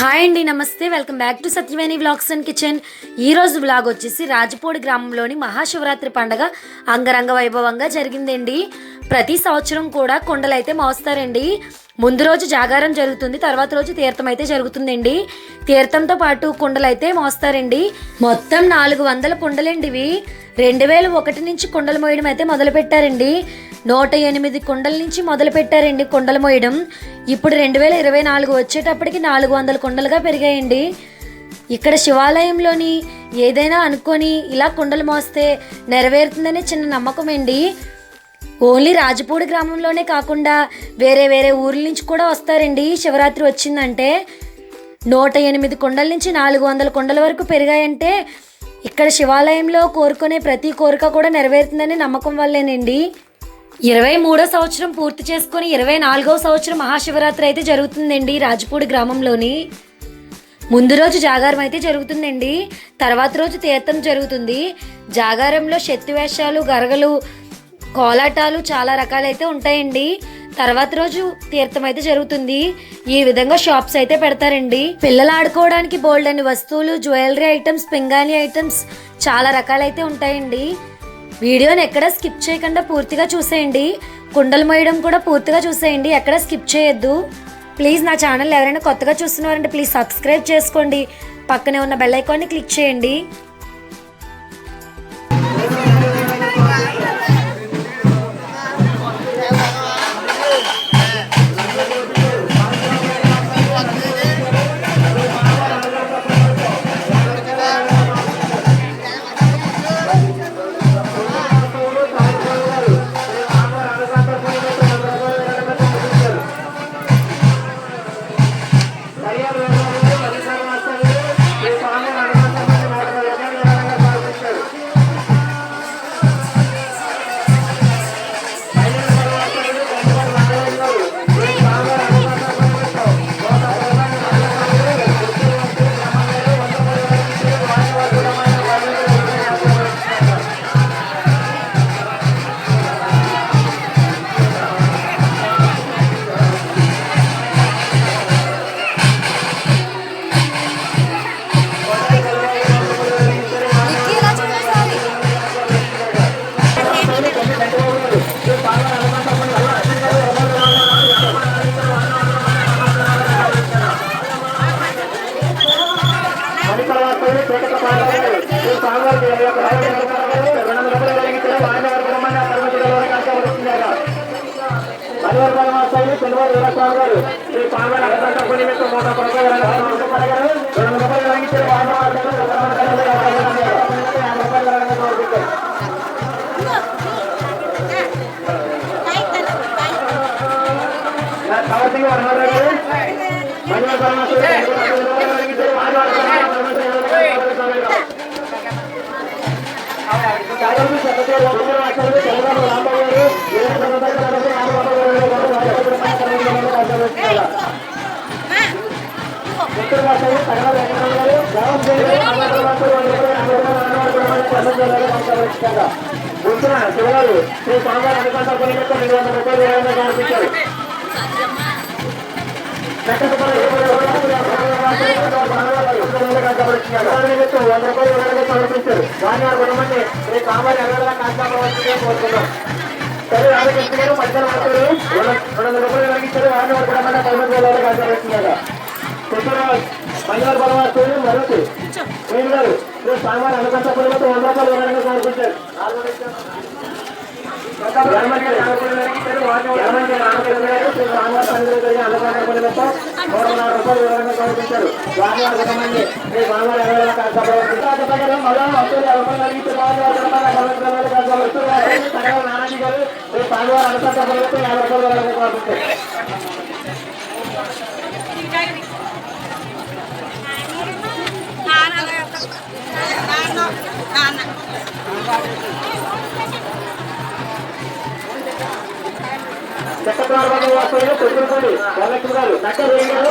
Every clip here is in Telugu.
హాయ్ అండి నమస్తే. Welcome back to Satyaveni vlogs and kitchen. ఈ రోజు వ్లాగ్ వచ్చేసి రాజపూడి గ్రామంలోని మహాశివరాత్రి పండగ అంగరంగ వైభవంగా జరిగిందండి. ప్రతి సంవత్సరం కూడా కొండలు అయితే మోస్తారండి. ముందు రోజు జాగారం జరుగుతుంది తర్వాత రోజు తీర్థం అయితే జరుగుతుందండి. తీర్థంతో పాటు కుండలైతే మోస్తారండి. మొత్తం నాలుగు వందల కుండలండి ఇవి. రెండు వేల ఒకటి నుంచి కుండలు మోయడం అయితే మొదలు పెట్టారండి నూట ఎనిమిది కుండల నుంచి మొదలు పెట్టారండి కుండలు మోయడం. ఇప్పుడు రెండు వేల ఇరవై నాలుగు వచ్చేటప్పటికి నాలుగు వందల కుండలుగా పెరిగాయండి. ఇక్కడ శివాలయంలోని ఏదైనా అనుకొని ఇలా కుండలు మోస్తే నెరవేరుతుందనే చిన్న నమ్మకం అండి. ఓన్లీ రాజపూడి గ్రామంలోనే కాకుండా వేరే వేరే ఊర్ల నుంచి కూడా వస్తారండి శివరాత్రి వచ్చిందంటే. నూట ఎనిమిది కుండల నుంచి నాలుగు వందల కుండల వరకు పెరిగాయంటే ఇక్కడ శివాలయంలో కోరుకునే ప్రతి కోరిక కూడా నెరవేరుతుందని నమ్మకం వల్లేనండి. ఇరవై మూడో సంవత్సరం పూర్తి చేసుకుని ఇరవై నాలుగో సంవత్సరం మహాశివరాత్రి అయితే జరుగుతుందండి రాజపూడి గ్రామంలోని. ముందు రోజు జాగారం అయితే జరుగుతుందండి. తర్వాత రోజు తీర్థం జరుగుతుంది. జాగారంలో శక్తి వేషాలు గరగలు కోలాటాలు చాలా రకాలైతే ఉంటాయండి. తర్వాత రోజు తీర్థం అయితే జరుగుతుంది. ఈ విధంగా షాప్స్ అయితే పెడతారండి. పిల్లలు ఆడుకోవడానికి బోల్డ్ అని వస్తువులు జ్యువెలరీ ఐటమ్స్ పింగాణి ఐటమ్స్ చాలా రకాలైతే ఉంటాయండి. వీడియోని ఎక్కడ స్కిప్ చేయకుండా పూర్తిగా చూసేయండి. కుండలు మోయడం కూడా పూర్తిగా చూసేయండి. ఎక్కడ స్కిప్ చేయొద్దు. ప్లీజ్ నా ఛానల్ ఎవరైనా కొత్తగా చూస్తున్నారంటే ప్లీజ్ సబ్స్క్రైబ్ చేసుకోండి. పక్కనే ఉన్న బెల్ ఐకాన్ని క్లిక్ చేయండి. ड्रायव्हर बनवासाठी सिल्वर वेळा कामगार हे कामगार हजार कंपनीमध्ये मोठा प्रकार Thank you. ఉత్తర భాషలు గారు శ్రీ స్వామివారి అనుకంట కొనిమిత్త రెండు వందల రూపాయలు విరాళంగా సమర్పించారు వంద రూపాయలు విరాళంగా సమర్పించారు వారి వారి శ్రీ స్వామివారి అలవాటుగా కాపాడవలసిందిగా కోరుతున్నాం సరే రామకృష్ణ గారు మధ్యాహ్నం వందల రూపాయలు కలిగించారు వారిని వారి పదమూడు వేల కాపాడవలసిందిగా బంగారు బలవారు మరొకటి మీరు గారు శ్రీ స్వామివారి అనుకంట కుటుంబంతో వంద రూపాయలు విరాళంగా సమర్పించారు గ్రామానికి రామకృష్ణ యాభై రూపాయలు కోరుకుంటారు చక్రప్రారంభ వాస్తవ్యం పెట్టుకోండి వరలక్ష్మి గారు చక్క వేయి గారు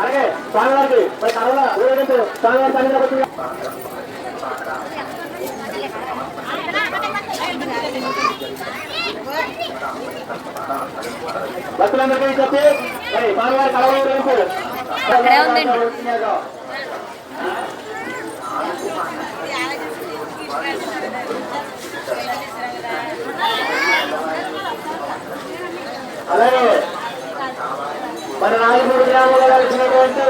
అలాగే స్వామివారికి స్వామివారి భక్తులందరికీ చెప్పి స్వామివారి అక్కడే ఉందండి. అలాగే. మన నాలుగు గ్రామంలో కలిసినటువంటి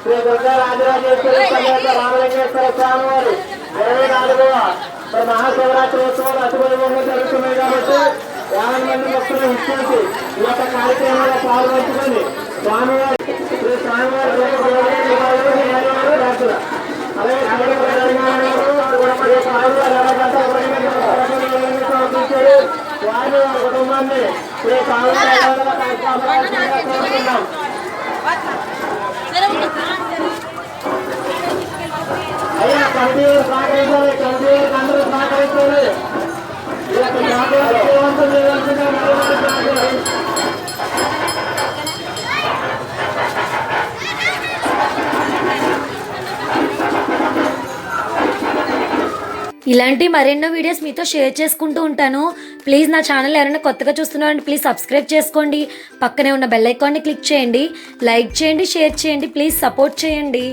శ్రీ దుర్గా రాజరాజేశ్వరి సమేత రామలింగేశ్వర స్వామి వారి ఇరవై నాలుగవ మరి మహాశివరాత్రి ఉత్సవాలు అతివైభవంగా జరుగుతున్నాయి కాబట్టి యాభై మంది భక్తులు ఇచ్చేసి ఈ యొక్క కార్యక్రమంలో పాల్గొంచుకొని స్వామివారి శ్రీ స్వామివారి అలాగే శివుడు కుటుంబాన్ని ఇలాంటి మరెన్నో వీడియోస్ మీతో షేర్ చేసుకుంటూ ఉంటాను. ప్లీజ్ నా ఛానల్ ఎవరైనా కొత్తగా చూస్తున్నారంటే ప్లీజ్ సబ్స్క్రైబ్ చేసుకోండి. పక్కనే ఉన్న బెల్ ఐకాన్ని క్లిక్ చేయండి. లైక్ చేయండి షేర్ చేయండి. ప్లీజ్ సపోర్ట్ చేయండి.